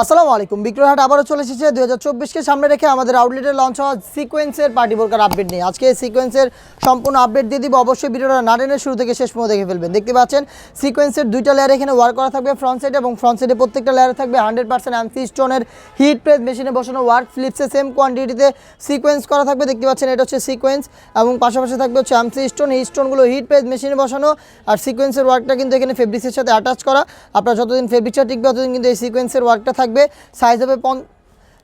আসসালামু আলাইকুম। বিক্রয়হাট আবারও চলে এসেছে। দু হাজার চব্বিশকে সামনে রেখে আমাদের আউটলেটে লঞ্চ হওয়া সিকোয়েন্সের পার্টি বোরকার আপডেট নিয়ে। আজকে সিকোয়েন্সের সম্পূর্ণ আপডেট দিয়ে দিব। অবশ্যই ভিডিওটা না টেনে শুরু থেকে শেষ পর্যন্ত দেখে ফেলবেন। দেখতে পাচ্ছেন সিকোয়েন্সের দুইটা লেয়ার এখানে ওয়ার্ক করা থাকবে ফ্রন্ট সাইড এবং ফ্রন্ট সাইডে প্রত্যেকটা লেয়ারে থাকবে হান্ড্রেড পার্সেন্ট অ্যামসি স্টোনের হিট প্রেস মেশিনে বসানো ওয়ার্ক ফ্লিপসে সেম কোয়ান্টিটিতে সিকোয়েন্স করা থাকবে। দেখতে পাচ্ছেন, এটা হচ্ছে সিকোয়েন্স এবং পাশাপাশি থাকবে হচ্ছে অ্যামসি স্টোন এই স্টোনগুলো হিট প্রেস মেশিনে বসানো আর সিকোয়েন্সের ওয়ার্কটা কিন্তু এখানে ফেব্রিক্সের সাথে অ্যাটাচ করা। আপনার যতদিন ফেব্রিকটা টিকবে, ততদিন কিন্তু এই সিকোয়েন্সের ওয়ার্কটা থাকবে সাইজ হবে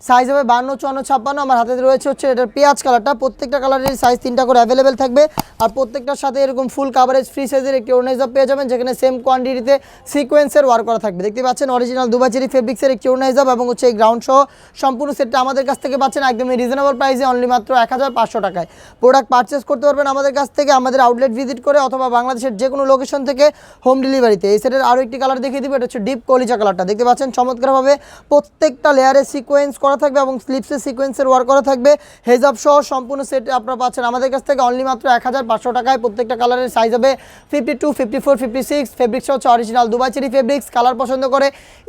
সাইজ হবে বান্ন, চুয়ান্ন, ছাপ্পান্ন। আমার হাতে রয়েছে হচ্ছে এটার পেঁয়াজ কালারটা। প্রত্যেকটা কালারের সাইজ তিনটা করে অ্যাভেলেবেল থাকবে। আর প্রত্যেকটার সাথে এরকম ফুল কাভারেজ ফ্রি সাইজের একটি ওড়নাইজ পেয়ে যাবেন, যেখানে সেম কোয়ান্টিটিতে সিকোয়েন্সের ওয়ার্ক করা থাকবে। দেখতে পাচ্ছেন অরিজিনাল দুবাচেরি ফেব্রিক্সের একটি ওড়নাইজ এবং হচ্ছে এই গ্রাউন্ড সহ সম্পূর্ণ সেটটা আমাদের কাছ থেকে পাচ্ছেন একদমই রিজনেবল প্রাইসে অনলি মাত্র এক হাজার পাঁচশো টাকায়। প্রোডাক্ট পারচেস করতে পারবেন আমাদের কাছ থেকে, আমাদের আউটলেট ভিজিট করে অথবা বাংলাদেশের যে কোনো লোকেশন থেকে হোম ডেলিভারিতে এই সেটের আরও একটি কালার দেখিয়ে দিব, এটা হচ্ছে ডিপ কলিজা কালারটা দেখতে পাচ্ছেন চমৎকারভাবে প্রত্যেকটা লেয়ারে সিকোয়েন্স করা থাকবে এবং স্লিপসের সিকোয়েন্সের ওয়ার্ক করা থাকবে। হেজাব সহ সম্পূর্ণ সেট আপনারা পাচ্ছেন। আমাদের কাছ থেকে অনলি মাত্র এক হাজার পাঁচশো টাকায় প্রত্যেকটা কালারের সাইজ হবে। Fifty two fifty four fifty six fabrics হচ্ছে অরিজিনাল দুবাই ফেব্রিক্স কালার পছন্দ করে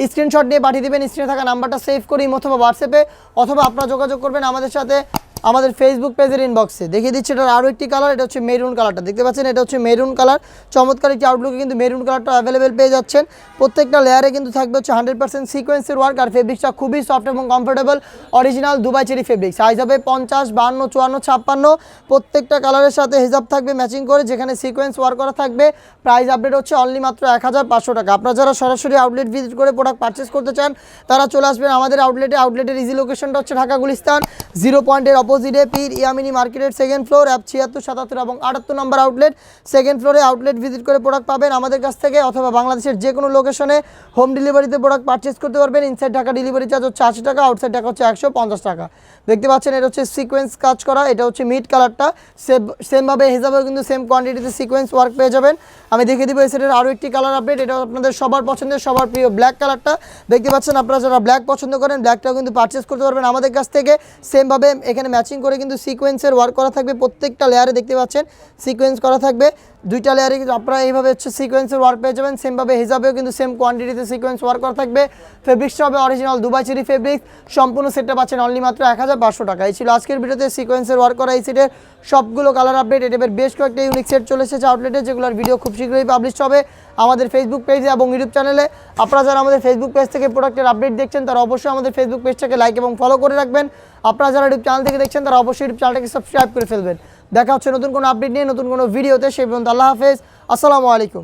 স্ক্রিনশট নিয়ে পাঠিয়ে দেবেন। স্ক্রিনে থাকা নাম্বারটা সেভ করি অথবা হোয়াটসঅ্যাপে অথবা আপনারা যোগাযোগ করবেন আমাদের সাথে। আমাদের ফেসবুক পেজের ইনবক্সে দেখিয়ে দিচ্ছি এটার আরও একটি কালার এটা হচ্ছে মেরুন কালারটা দেখতে পাচ্ছেন? এটা হচ্ছে মেরুন কালার চমৎকার একটি আউটলুকে কিন্তু মেরুন কালারটা অ্যাভেলেবেল পেয়ে যাচ্ছেন। প্রত্যেকটা লেয়ারে কিন্তু থাকবে হচ্ছে হান্ড্রেড পার্সেন্ট সিকোয়েন্সের ওয়ার্ক আর ফেব্রিক্সটা খুবই সফট এবং comfortable original Dubai cherry fabric size হবে পঞ্চাশ বান্ন চুয়ান্ন, ছাপ্পান্ন। প্রত্যেকটা কালারের সাথে হিসাব থাকবে ম্যাচিং করে, যেখানে সিকোয়েন্স ওয়ার্ক করা থাকবে। প্রাইস আপডেট হচ্ছে অনলি মাত্র এক হাজার পাঁচশো টাকা। আপনারা যারা সরাসরি আউটলেট ভিজিট করে প্রোডাক্ট পারচেস করতে চান, তারা চলে আসবেন আমাদের আউটলেটে আউটলেটের ইজি লোকেশনটা হচ্ছে ঢাকা গুলিস্তান। জিরো পয়েন্টের অপোজিটে পীর ইয়ামিনী মার্কেটের সেকেন্ড ফ্লোর অ্যাপ ছিয়াত্তর, সাতাত্তর এবং আটাত্তর নম্বর আউটলেট সেকেন্ড ফ্লোরে আউটলেট ভিজিট করে প্রোডাক্ট পাবেন আমাদের কাছ থেকে অথবা বাংলাদেশের যে কোনো লোকেশনে হোম ডেলিভারিতে প্রোডাক্ট পারচেস করতে পারবেন। ইনসাইড ঢাকা ডেলিভারি চার্জ হচ্ছে আশি টাকা আউটসাইড টাকা হচ্ছে একশো পঞ্চাশ টাকা। দেখতে পাচ্ছেন, এটা হচ্ছে সিকোয়েন্স কাজ করা, এটা হচ্ছে মিড কালারটা সেম সেমভাবে হিসাবেও কিন্তু সেম কোয়ান্টিটিতে সিকোয়েন্স ওয়ার্ক পেয়ে যাবেন। আমি দেখে দিব এই সেটের আরও একটি কালার আপডেট এটা আপনাদের সবার পছন্দের, সবার প্রিয় ব্ল্যাক কালারটা দেখতে পাচ্ছেন আপনারা যারা ব্ল্যাক পছন্দ করেন ব্ল্যাকটাও কিন্তু পারচেস করতে পারবেন আমাদের কাছ থেকে। সেমভাবে এখানে ম্যাচিং করে কিন্তু সিকোয়েন্সের ওয়ার্ক করা থাকবে। প্রত্যেকটা লেয়ারে দেখতে পাচ্ছেন সিকোয়েন্স করা থাকবে। দুইটা লেয়ারে কিন্তু আপনারা এইভাবে হচ্ছে সিকোয়েন্সের ওয়ার্ক পেয়ে যাবেন। সেমভাবে হিসাবেও কিন্তু সেম কোয়ান্টিটিতে সিকোয়েন্স ওয়ার্ক করা থাকবে। ফেব্রিক্সটা হবে অরিজিনাল দুবাই চেরি ফেব্রিক্স সম্পূর্ণ সেটটা পাচ্ছেন অনলি মাত্র এক হাজার পাঁচশো টাকা। এই ছিল আজকের ভিডিওতে সিকোয়েন্সের ওয়ার্ক করা এই সেটের সবগুলো কালার আপডেট এটার বেশ কয়েকটা ইউনিক সেট চলে এসেছে আউটলেটে যেগুলোর ভিডিও খুব শীঘ্রই পাবলিশ হবে আমাদের ফেসবুক পেজে এবং ইউটিউব চ্যানেলে আপনারা যারা আমাদের ফেসবুক পেজ থেকে প্রোডাক্টের আপডেট দেখছেন, তারা অবশ্যই আমাদের ফেসবুক পেজটাকে লাইক এবং ফলো করে রাখবেন। আপনারা যারা ইউটিউব চ্যানেল থেকে দেখছেন, তারা অবশ্যই ইউটিউব চ্যানেলটাকে সাবস্ক্রাইব করে ফেলবেন। দেখা হচ্ছে নতুন কোনো আপডেট নিয়ে, নতুন কোনো ভিডিওতে সেই পর্যন্ত আল্লাহ হাফেজ। আসসালামু আলাইকুম।